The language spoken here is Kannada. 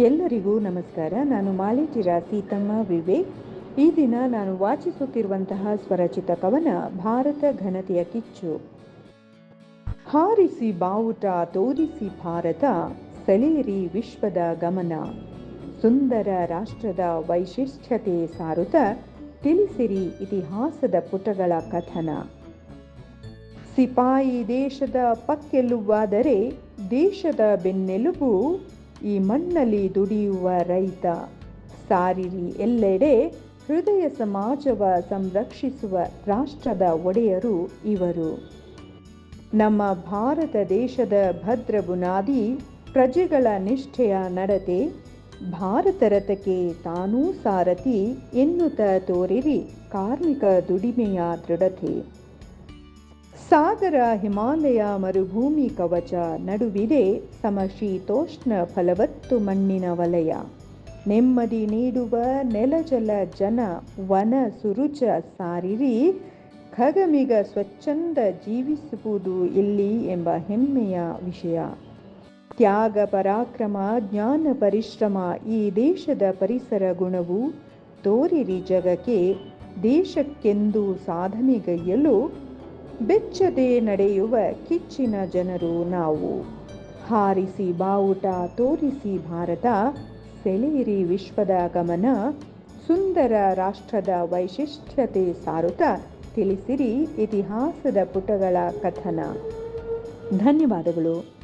ಎಲ್ಲರಿಗೂ ನಮಸ್ಕಾರ. ನಾನು ಮಾಳಿಟಿರ ಸೀತಮ್ಮ ವಿವೇಕ್. ಈ ದಿನ ನಾನು ವಾಚಿಸುತ್ತಿರುವಂತಹ ಸ್ವರಚಿತ ಕವನ ಭಾರತ ಘನತೆಯ ಕಿಚ್ಚು. ಹಾರಿಸಿ ಬಾವುಟ, ತೋರಿಸಿ ಭಾರತ, ಸೆಳೆಯಿರಿ ವಿಶ್ವದ ಗಮನ. ಸುಂದರ ರಾಷ್ಟ್ರದ ವೈಶಿಷ್ಟ್ಯತೆ ಸಾರುತ ತಿಳಿಸಿರಿ ಇತಿಹಾಸದ ಪುಟಗಳ ಕಥನ. ಸಿಪಾಯಿ ದೇಶದ ಪಕ್ಕೆಲುವಾದರೆ ದೇಶದ ಬೆನ್ನೆಲುಬು ಈ ಮಣ್ಣಲ್ಲಿ ದುಡಿಯುವ ರೈತ ಸಾರಿರಿ ಎಲ್ಲೆಡೆ ಹೃದಯ ಸಮಾಜವ ಸಂರಕ್ಷಿಸುವ ರಾಷ್ಟ್ರದ ಒಡೆಯರು ಇವರು. ನಮ್ಮ ಭಾರತ ದೇಶದ ಭದ್ರ ಬುನಾದಿ ಪ್ರಜೆಗಳ ನಿಷ್ಠೆಯ ನಡತೆ ಭಾರತ ರಥಕ್ಕೆ ತಾನೂ ಸಾರಥಿ ಎನ್ನುತ್ತ ತೋರಿರಿ ಕಾರ್ಮಿಕ ದುಡಿಮೆಯ ದೃಢತೆ. ಸಾಗರ ಹಿಮಾಲಯ ಮರುಭೂಮಿ ಕವಚ ನಡುವಿದೆ ಸಮಶೀತೋಷ್ಣ ಫಲವತ್ತು ಮಣ್ಣಿನ ವಲಯ. ನೆಮ್ಮದಿ ನೀಡುವ ನೆಲಜಲ ಜನ ವನ ಸುರುಚ ಸಾರಿರಿ. ಖಗಮಿಗ ಸ್ವಚ್ಛಂದ ಜೀವಿಸುವುದು ಇಲ್ಲಿ ಎಂಬ ಹೆಮ್ಮೆಯ ವಿಷಯ. ತ್ಯಾಗ ಪರಾಕ್ರಮ, ಜ್ಞಾನ ಪರಿಶ್ರಮ ಈ ದೇಶದ ಪರಿಸರ ಗುಣವು ತೋರಿರಿ ಜಗಕ್ಕೆ ದೇಶಕ್ಕೆಂದು ಸಾಧನೆಗೈಯಲು ಬೆಚ್ಚದೆ ನಡೆಯುವ ಕಿಚ್ಚಿನ ಜನರು ನಾವು. ಹಾರಿಸಿ ಬಾವುಟ, ತೋರಿಸಿ ಭಾರತ, ಸೆಳೆಯಿರಿ ವಿಶ್ವದ ಗಮನ. ಸುಂದರ ರಾಷ್ಟ್ರದ ವೈಶಿಷ್ಟ್ಯತೆ ಸಾರುತ ತಿಳಿಸಿರಿ ಇತಿಹಾಸದ ಪುಟಗಳ ಕಥನ. ಧನ್ಯವಾದಗಳು.